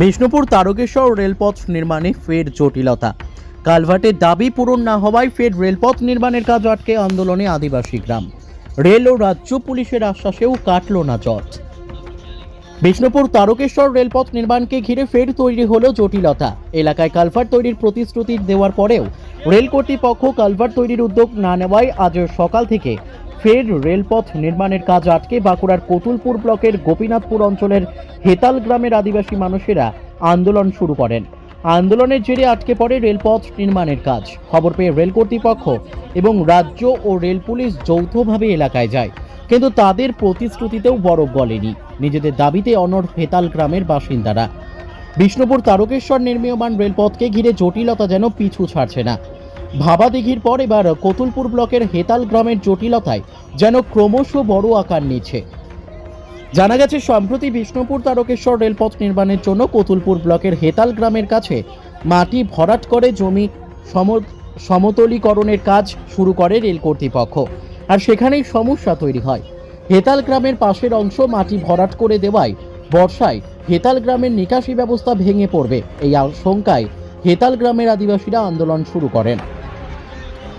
বিষ্ণুপুর তারকেশ্বর রেলপথ নির্মাণে ফের জটিলতা। কালভার্টের দাবি পূরণ না হওয়ায় ফের রেলপথ নির্মাণের কাজ আটকে আন্দোলনে আদিবাসী গ্রাম। রেল ও রাজ্য পুলিশের আশ্বাসেও কাটল না জট। বিষ্ণুপুর তারকেশ্বর রেলপথ নির্মাণকে ঘিরে ফের তৈরি হলো জটিলতা। এলাকায় কালভার্ট তৈরির প্রতিশ্রুতি দেওয়ার পরেও রেল কর্তৃপক্ষ কালভার্ট তৈরির উদ্যোগ না নেওয়ায় আজ সকাল থেকে ফের রেলপথ নির্মাণের কাজ আটকে বাঁকুড়ার কতুলপুর ব্লকের গোপীনাথপুর অঞ্চলের হেতাল গ্রামের আদিবাসী মানুষেরা আন্দোলন শুরু করেন। আন্দোলনের জেরে আটকে পড়ে রেলপথ নির্মাণের কাজ। খবর পেয়ে রেল কর্তৃপক্ষ এবং রাজ্য ও রেল পুলিশ যৌথভাবে এলাকায় যায়। কিন্তু তাদের প্রতিশ্রুতিতেও বরফ গলেনি। নিজেদের দাবিতে অনড় হেতাল গ্রামের বাসিন্দারা। বিষ্ণুপুর তারকেশ্বর নির্মীয়মান রেলপথকে ঘিরে জটিলতা যেন পিছু ছাড়ছে না। ভাবা দিঘির পর এবার কতুলপুর ব্লকের হেতাল গ্রামের জটিলতায় যেন ক্রমশ বড় আকার নিচ্ছে। জানা গেছে, সম্প্রতি বিষ্ণুপুর তারকেশ্বর রেলপথ নির্মাণের জন্য কতুলপুর ব্লকের হেতাল গ্রামের কাছে মাটি ভরাট করে জমি সম- সমতলীকরণের কাজ শুরু করে রেল কর্তৃপক্ষ। আর সেখানেই সমস্যা তৈরি হয়। হেতাল গ্রামের পাশের অংশ মাটি ভরাট করে দেওয়ায় বর্ষায় হেতাল গ্রামের নিকাশি ব্যবস্থা ভেঙে পড়বে। এই আশঙ্কায় হেতাল গ্রামের আদিবাসীরা আন্দোলন শুরু করেন।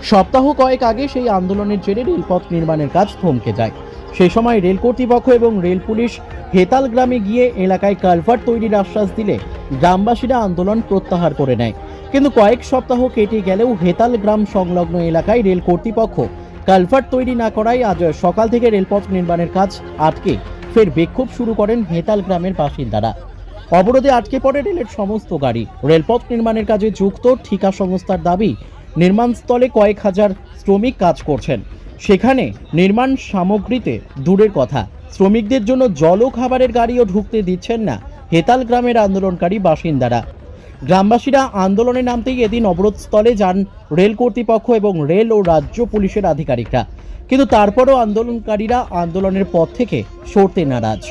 সপ্তাহ কয়েক আগে সেই আন্দোলনের জেরে রেলপথ নির্মাণের কাজ থমকে যায়। সেই সময় রেল কর্তৃপক্ষ এবং রেল পুলিশ হেতাল গ্রামে গিয়ে এলাকায় কালভার্ট তৈরির আশ্বাস দিলে গ্রামবাসীরা আন্দোলন প্রত্যাহার করে নেয়। কিন্তু কয়েক সপ্তাহ কেটে গেলেও হেতাল গ্রাম সংলগ্ন এলাকায় রেল কর্তৃপক্ষ কালভার্ট তৈরি না করায় আজ সকাল থেকে রেলপথ নির্মাণের কাজ আটকে ফের বিক্ষোভ শুরু করেন হেতাল গ্রামের বাসিন্দারা। অবরোধে আটকে পড়ে রেলের সমস্ত গাড়ি। রেলপথ নির্মাণের কাজে যুক্ত ঠিকা সংস্থার দাবি নির্মাণস্থলে কয়েক হাজার শ্রমিক কাজ করছেন। সেখানে নির্মাণ সামগ্রীতে দূরের কথা। শ্রমিকদের জন্য জল ও খাবারের গাড়িও ঢুকতে দিচ্ছেন না হেতাল গ্রামের আন্দোলনকারী বাসিন্দারা। গ্রামবাসীরা আন্দোলনে নামতেই এদিন অবরোধস্থলে যান রেল কর্তৃপক্ষ এবং রেল ও রাজ্য পুলিশের আধিকারিকরা। কিন্তু তারপরও আন্দোলনকারীরা আন্দোলনের পথ থেকে সরতে নারাজ।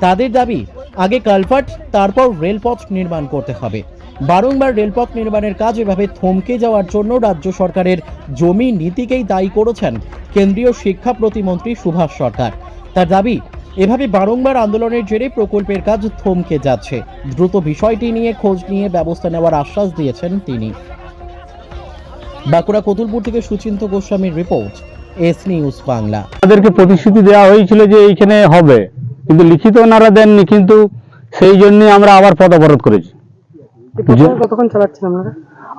তাদের দাবি, আগে কালভার্ট, তারপর রেলপথ নির্মাণ করতে হবে। বারংবার রেলপথ নির্মাণের কাজ এভাবে থমকে যাওয়ার জন্য রাজ্য সরকারের জমি নীতিকেই দায়ী করেছেন কেন্দ্রীয় শিক্ষা প্রতিমন্ত্রী সুভাষ সরকার। তার দাবি, এভাবে বারংবার আন্দোলনের জেরে প্রকল্পের কাজ থমকে যাচ্ছে। দ্রুত বিষয়টি নিয়ে খোঁজ নিয়ে ব্যবস্থা নেওয়ার আশ্বাস দিয়েছেন তিনি। বাঁকুড়া কতুলপুর থেকে সুচিন্ত গোস্বামীর রিপোর্ট, এস নিউজ বাংলা। তাদেরকে প্রতিশ্রুতি দেওয়া হয়েছিল যে এইখানে হবে, কিন্তু লিখিত ওনারা দেননি, কিন্তু সেই জন্য আমরা আবার পদ অবরোধ করেছি। কতক্ষণ চালাচ্ছেন আপনারা?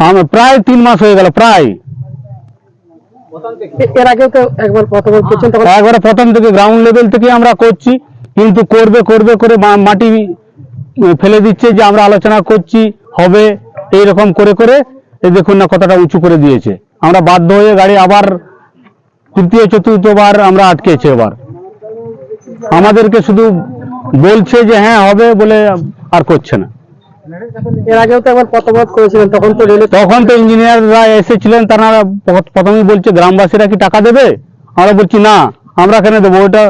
আমরা প্রায় তিন মাস হয়ে গেল প্রায়। এর আগেও তো একবার অবরোধ করছেন তখন একবারে প্রথম থেকে গ্রাউন্ড লেভেল থেকে আমরা করছি কিন্তু করবে করবে করে মাটি ফেলে দিচ্ছে যে আমরা আলোচনা করছি হবে এই রকম করে করে এই দেখুন না কতটা উঁচু করে দিয়েছে। আমরা বাধ্য হয়ে গাড়ি আবার তৃতীয় চতুর্থবার আমরা আটকেছি এবার। আমাদেরকে শুধু বলছে যে হ্যাঁ হবে বলে আর করছে না। এর আগেও তো একবার করেছিলেন তখন তো রেলে তখন তো ইঞ্জিনিয়াররা এসেছিলেন তারা প্রথমেই বলছে গ্রামবাসীরা কি টাকা দেবে? আমরা বলছি না আমরা কেন দেবো? ওটা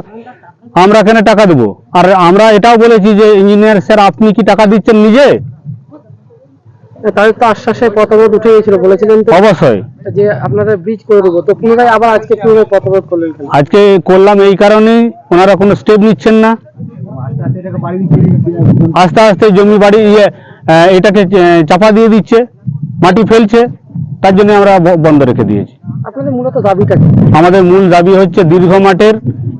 আমরা কেন টাকা দেবো? আর আমরা এটাও বলেছি যে ইঞ্জিনিয়ার স্যার আপনি কি টাকা দিচ্ছেন নিজে? তাদের তো আশ্বাসে পথ অবরোধ উঠে গেছিল বলেছিলেন তো অবশ্যই। যে আপনারা ব্রিজ করে দেবো। তো পুনরায় আবার আজকে পুনরায় করলেন আজকে করলাম এই কারণেই ওনারা কোনো স্টেপ নিচ্ছেন না। আস্তে আস্তে জমি বাড়ি ইয়ে এটাকে চাপা দিয়ে দিচ্ছে মাটি ফেলছে তার জন্য আমরা বন্ধ রেখে দিয়েছি। আপনাদের মূলত দাবিটা কি? আমাদের মূল দাবি হচ্ছে দীর্ঘ মাঠের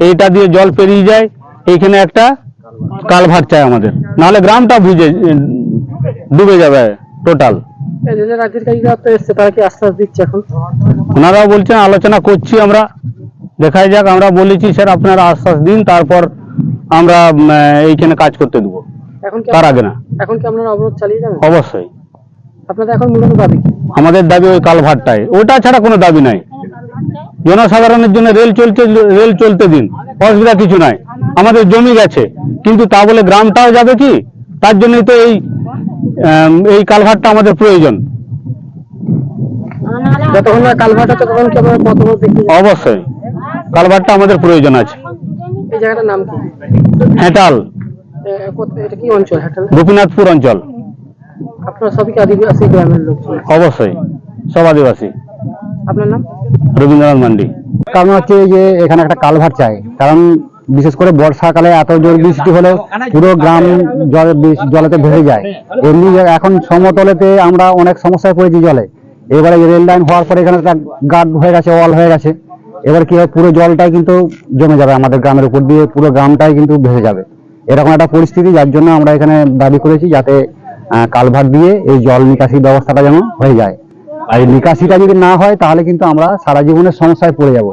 এইটা দিয়ে জল পেরিয়ে যায় এইখানে একটা কালভার্ট চাই আমাদের। নাহলে গ্রামটা বুঝে ডুবে যাবে টোটাল ওনারাও বলছেন আলোচনা করছি আমরা দেখাই যাক আমরা বলেছি স্যার আপনারা আশ্বাস দিন তারপর আমরা এইখানে কাজ করতে দেবো। তার আগে না। এখন কি আপনারা অবরোধ চালিয়ে যাবেন? অবশ্যই। আপনাদের এখন মূলত দাবি আমাদের দাবি ওই কালভার্টটাই ওটা ছাড়া কোনো দাবি নাই। জনসাধারণের জন্য রেল চলছে রেল চলতে দিন। অসুবিধা কিছু নাই। আমাদের জমি গেছে। কিন্তু তা বলে গ্রামটাও যাবে কি? তার জন্যই তো এই এই কালভারটা আমাদের প্রয়োজন। যতক্ষণ না কালভার্ট কি? অবশ্যই। কালভারটা আমাদের প্রয়োজন আছে। এই জায়গাটার নাম কি? হেঁটাল। এ, কোথা- এটা কি অঞ্চল? গোপীনাথপুর অঞ্চল। আপনারা সবই কি আদিবাসী গ্রামের লোক? অবশ্যই সব আদিবাসী। আপনার নাম? রবীন্দ্রনাথ মান্ডি। কারণ হচ্ছে যে এখানে একটা কালভার চাই। কারণ বিশেষ করে বর্ষাকালে এত জোর বৃষ্টি হলে পুরো গ্রাম জলে জলেতে ভেসে যায়। এমনি এখন সমতলেতে আমরা অনেক সমস্যায় পড়েছি জলে। এবারে রেল লাইন হওয়ার পরে এখানে গার্ড হয়ে গেছে ওয়াল হয়ে গেছে। এবার কি হয় পুরো জলটাই কিন্তু জমে যাবে আমাদের গ্রামের উপর দিয়ে পুরো গ্রামটাই কিন্তু ভেসে যাবে। এরকম একটা পরিস্থিতি যার জন্য আমরা এখানে দাবি করেছি যাতে কালভার দিয়ে এই জল নিকাশি ব্যবস্থাটা যেন হয়ে যায়। আর এই নিকাশিটা যদি না হয় তাহলে কিন্তু আমরা সারা জীবনের সমস্যায় পড়ে যাব।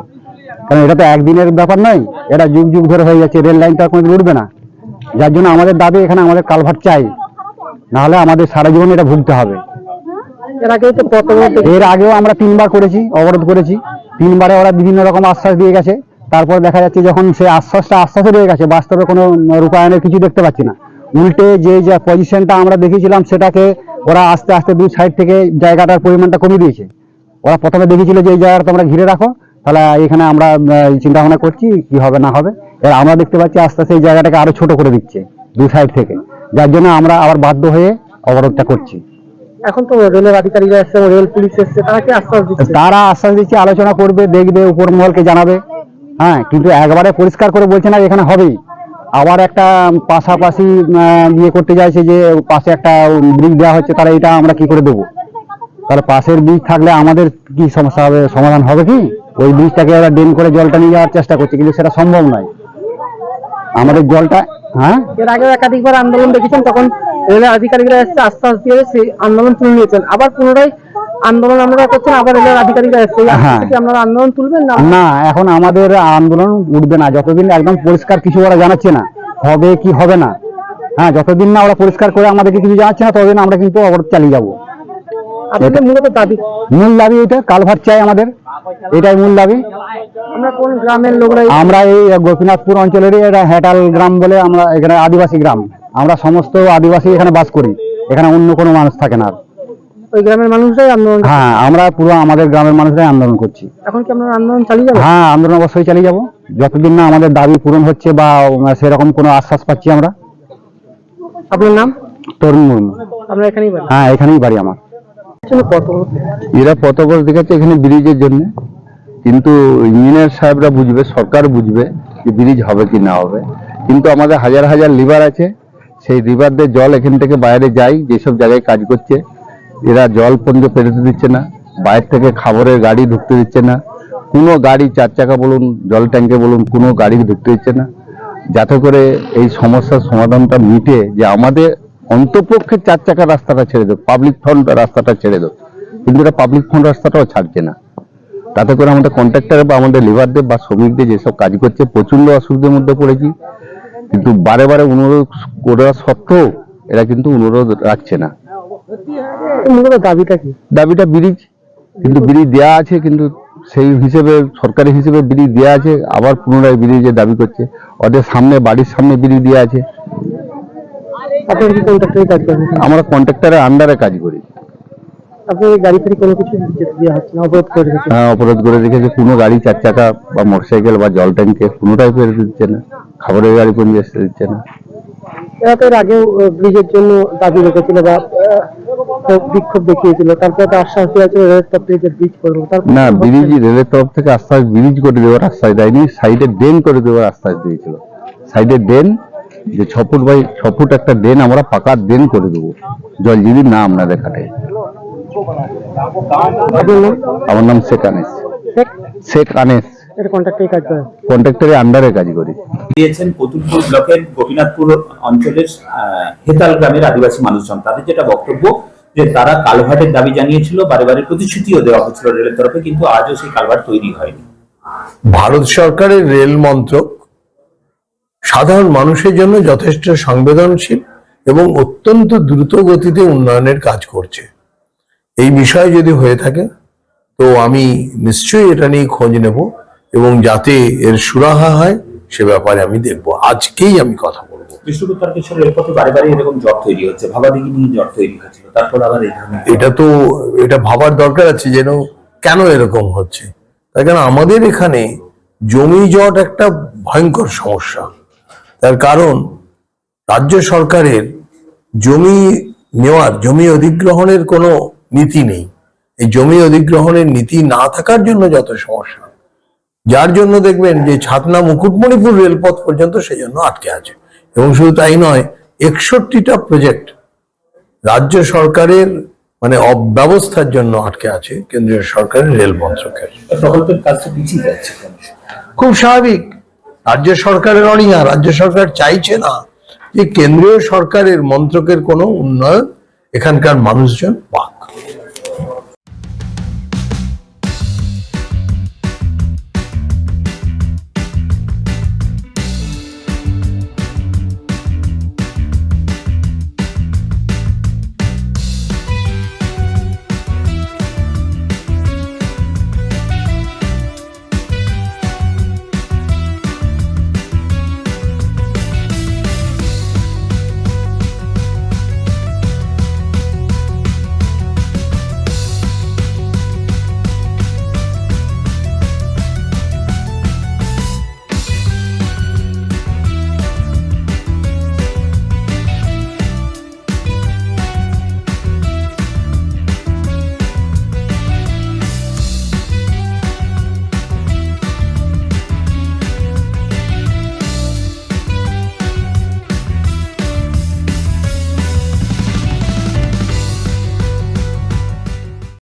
কারণ এটা তো একদিনের ব্যাপার নয় এটা যুগ যুগ ধরে হয়ে যাচ্ছে রেল লাইনটা কোনোদিন উঠবে না। যার জন্য আমাদের দাবি এখানে আমাদের কালভার চাই। নাহলে আমাদের সারা জীবন এটা ভুগতে হবে। এর আগেও আমরা তিনবার করেছি অবরোধ করেছি। তিনবারে ওরা বিভিন্ন রকম আশ্বাস দিয়ে গেছে। তারপর দেখা যাচ্ছে যখন সে আশ্বাসটা আশ্বাসে রয়ে গেছে বাস্তবে কোনো রূপায়ণের কিছু দেখতে পাচ্ছি না। উল্টে যে যে পজিশনটা আমরা দেখেছিলাম সেটাকে ওরা আস্তে আস্তে দুই সাইড থেকে জায়গাটার পরিমাণটা কমিয়ে দিয়েছে। ওরা প্রথমে দেখেছিল যে এই জায়গাটা তোমরা ঘিরে রাখো তাহলে এখানে আমরা চিন্তা ভাবনা করছি কি হবে না হবে। এবার আমরা দেখতে পাচ্ছি আস্তে আস্তে এই জায়গাটাকে আরও ছোট করে দিচ্ছে দু সাইড থেকে। যার জন্য আমরা আবার বাধ্য হয়ে অবরোধটা করছি। এখন তো রেলের আধিকারিকরা এসছে রেল পুলিশ এসছে তারা কি আশ্বাস দিচ্ছে? তারা আশ্বাস দিচ্ছে আলোচনা করবে দেখবে উপর মহলকে জানাবে। হ্যাঁ কিন্তু একবারে পরিষ্কার করে বলছে না এখানে হবেই। আবার একটা পাশাপাশি ইয়ে করতে চাইছে যে পাশে একটা ব্রিজ দেওয়া হচ্ছে, তাহলে এটা আমরা কি করে দেবো? তাহলে পাশের ব্রিজ থাকলে আমাদের কি সমস্যা হবে, সমাধান হবে কি? ওই ব্রিজটাকে ওরা ড্রেন করে জলটা নিয়ে যাওয়ার চেষ্টা করছে, কিন্তু সেটা সম্ভব নয়। আমাদের জলটা হ্যাঁ? এর আগেও একাধিকবার আন্দোলন দেখেছেন, তখন রেলের আধিকারিকরা এসছে আশ্বাস দিয়ে সেই আন্দোলন তুলে নিয়েছেন। আবার পুনরায় আন্দোলন আপনারা করছেন আবার রেলের আধিকারিকরা এসছে। হ্যাঁ। আপনারা আন্দোলন তুলবেন না? না এখন আমাদের আন্দোলন উঠবে না। যতদিন একদম পরিষ্কার কিছু ওরা জানাচ্ছে না হবে কি হবে না। হ্যাঁ যতদিন না ওরা পরিষ্কার করে আমাদেরকে কিছু জানাচ্ছে না ততদিন আমরা কিন্তু অবরোধ চালিয়ে যাব। আপনাদের মূলত দাবি? মূল দাবি এটা কালভার চাই আমাদের। এটাই মূল দাবি। আমরা কোন গ্রামের লোকরা এই- আমরা এই গোপীনাথপুর অঞ্চলেরই এটা হেটাল গ্রাম বলে আমরা এখানে আদিবাসী গ্রাম। আমরা সমস্ত আদিবাসী এখানে বাস করি। এখানে অন্য কোনো মানুষ থাকে না। ওই গ্রামের মানুষরাই আন্দোলন হ্যাঁ আমরা পুরো আমাদের গ্রামের মানুষরাই আন্দোলন করছি। এখন কি আপনারা আন্দোলন চালিয়ে যাবেন? হ্যাঁ আন্দোলন অবশ্যই চালিয়ে যাব। যতদিন না আমাদের দাবি পূরণ হচ্ছে বা সেরকম কোনো আশ্বাস পাচ্ছি আমরা। আপনার নাম? তরুণ মুর্মু। আপনারা এখানেই বাড়ি? হ্যাঁ এখানেই বাড়ি আমার। এরা পথবর দেখাচ্ছে এখানে ব্রিজের জন্য। কিন্তু ইঞ্জিনিয়ার সাহেবরা বুঝবে সরকার বুঝবে যে ব্রিজ হবে কি না হবে। কিন্তু আমাদের হাজার হাজার লিভার আছে। সেই লিভারদের জল এখান থেকে বাইরে যায় যেসব জায়গায় কাজ করছে। এরা জল পর্যন্ত পেরোতে দিচ্ছে না, বাইরে থেকে খাবারের গাড়ি ঢুকতে দিচ্ছে না, কোনো গাড়ি চার চাকা বলুন, জল ট্যাঙ্কে বলুন, কোনো গাড়ি ঢুকতে দিচ্ছে না। যাতে করে এই সমস্যার সমাধানটা মিটে, যে আমাদের অন্তপক্ষে চার চাকা রাস্তাটা ছেড়ে দেব পাবলিক ফান্ড রাস্তাটা ছেড়ে দেব। কিন্তু এটা পাবলিক ফান্ড রাস্তাটাও ছাড়ছে না। তাতে করে আমাদের কন্ট্রাক্টর বা আমাদের লিভারদের বা শ্রমিকদের যেসব কাজ করছে প্রচণ্ড অসুবিধার মধ্যে পড়েছি। কিন্তু বারে বারে অনুরোধ করা সত্ত্বেও এরা কিন্তু অনুরোধ রাখছে না। দাবিটা কি? দাবিটা ব্রিজ কিন্তু ব্রিজ দেওয়া আছে কিন্তু সেই হিসেবে সরকারি হিসেবে ব্রিজ দেওয়া আছে আবার পুনরায় ব্রিজের দাবি করছে ওদের সামনে বাড়ির সামনে ব্রিজ দেওয়া আছে। আমরা কন্ট্রাক্টরের আন্ডারে কাজ করি। আপনাদের গাড়ি কোনো কিছু হচ্ছে না অবরোধ করে হ্যাঁ অপরাধ করে রেখেছে কোনো গাড়ি চার চাকা বা মোটরসাইকেল বা জল ট্যাঙ্কে কোনোটাই ফেরত দিচ্ছে না খাবারের গাড়ি কোনো দিচ্ছে না। এরা তো এর আগেও ব্রিজের জন্য দাবি রেখেছিল বা বিক্ষোভ দেখিয়েছিল। তারপর তো আশ্বাস দিয়েছিল রেলের তরফ থেকে ব্রিজ করব। না ব্রিজ রেলের তরফ থেকে আশ্বাস ব্রিজ করে দেওয়ার আশ্বাস দেয়নি সাইডে ড্রেন করে দেওয়ার আশ্বাস দিয়েছিল। সাইডে ড্রেন যে ছ ফুট বাই ছ ফুট একটা ড্রেন আমরা পাকা ড্রেন করে দেবো। জল যদি না আপনাদের নাম? আমার নাম শেখ আনেস। শেখ আনেস। কন্ট্রাক্টরে কন্ট্রাক্টরের আন্ডারে কাজ করি। দিয়েছেন কতুলপুর ব্লকের গোপীনাথপুর অঞ্চলের হেতাল গ্রামের আদিবাসী মানুষজন। তাদের যেটা বক্তব্য যে তারা কালভার্টের দাবি জানিয়েছিল বারে বারে প্রতিশ্রুতিও দেওয়া হয়েছিল রেলের তরফে কিন্তু আজও সেই কালভার্ট তৈরি হয়নি। ভারত সরকারের রেল মন্ত্রক সাধারণ মানুষের জন্য যথেষ্ট সংবেদনশীল এবং অত্যন্ত দ্রুত গতিতে উন্নয়নের কাজ করছে। এই বিষয় যদি হয়ে থাকে তো আমি নিশ্চয়ই এটা নিয়ে খোঁজ নেব। এবং যাতে এর সুরাহা হয় সে ব্যাপারে আমি দেখব। আজকেই আমি কথা বলব। বিষ্ণুপুর তারকেশ্বর রেলপথে বারে বারে এরকম জট তৈরি হচ্ছে। ভাবাদিঘি নিয়ে জট তৈরি হয়েছিল তারপর আবার এটা তো এটা ভাবার দরকার আছে যেন কেন এরকম হচ্ছে। তার কারণ আমাদের এখানে জমি জট একটা ভয়ঙ্কর সমস্যা। তার কারণ রাজ্য সরকারের জমি নেওয়ার জমি অধিগ্রহণের কোনো নীতি নেই। এই জমি অধিগ্রহণের নীতি না থাকার জন্য যত সমস্যা। যার জন্য দেখবেন যে ছাতনা মুকুটমণিপুর রেলপথ পর্যন্ত সেই জন্য আটকে আছে। এবং শুধু তাই নয় একষট্টিটা প্রজেক্ট রাজ্য সরকারের মানে অব্যবস্থার জন্য আটকে আছে কেন্দ্রীয় সরকারের রেল মন্ত্রকের। প্রকল্পের কাজটা পিছিয়ে যাচ্ছে খুব স্বাভাবিক। রাজ্য সরকারের অনীহা রাজ্য সরকার চাইছে না যে কেন্দ্রীয় সরকারের মন্ত্রকের কোনো উন্নয়ন এখানকার মানুষজন পাক।